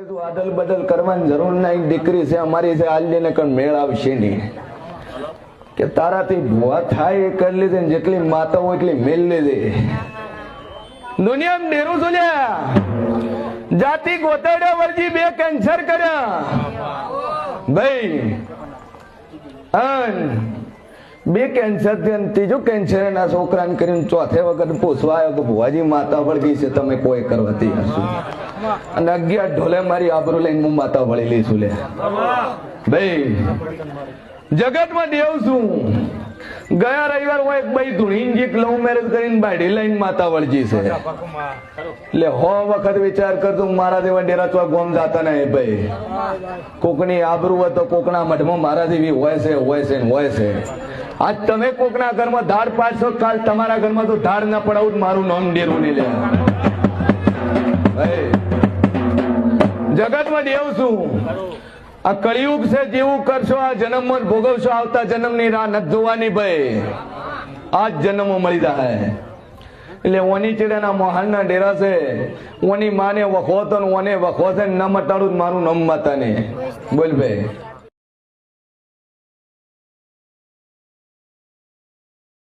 આદલ બદલ કરવાની જરૂર નહીં. દીકરી છે, અમારી છે, આલ્યને કણ મેળ આવશે નહીં. કે તારાથી ભૂવા થાય એ કરી લીધી જેટલી માતા હોય એટલી મેલ લીધી. દુનિયામાં ડેરું સુલ્યા જાતિ ગોતડ્યા વર્જી બે કેન્સર કર્યા. ભાઈ, અન બે કેન્સરથી ત્રીજો કેન્સર એના છોકરાને કરીને ચોથે વખત પૂછવા આવ્યો કે, ભુવાજી, માતા વળગી છે, તમે કોઈ કરવા હશો અને અગિયાર ઢોલે મારી આબરૂ લઈને હું માતા વળી લઈશું લે. ભાઈ, જગતમાં દેવ છું. ગયા રવિવાર હું એક ભાઈ ધૂણી એક લવ મેરેજ કરીને બાયડી લઈને માતા વળજી છે. એટલે હો વખત વિચાર કરતો મારા જેવા ડેરા તો ગોમ જાતા ને ભાઈ. કોકની આબરૂ હોય તો કોકના મઠમાં મારા જેવી હોય છે હોય છે હોય છે. આજ તમે કોકના ઘરમાં ધાડ પાડશો, કાલ તમારા ઘરમાં તો ધાડ ના પડાવું મારું નામ ડેરું નહીં લે. જગતમાં દેવ છું. આ કળિયુગ છે જેવું કરશો, આ જન્મમાં ભોગવશો, આવતા જન્મની રાહ નથી જોવાની ભાઈ. આ જ જન્મો મળી જાય એટલે ઓની ચીડાના મોહાલના ડેરા છે. ઓની માને વખોતો ઓને વખોતે ન મટાડું મારું નમ માતા ને બોલ ભાઈ.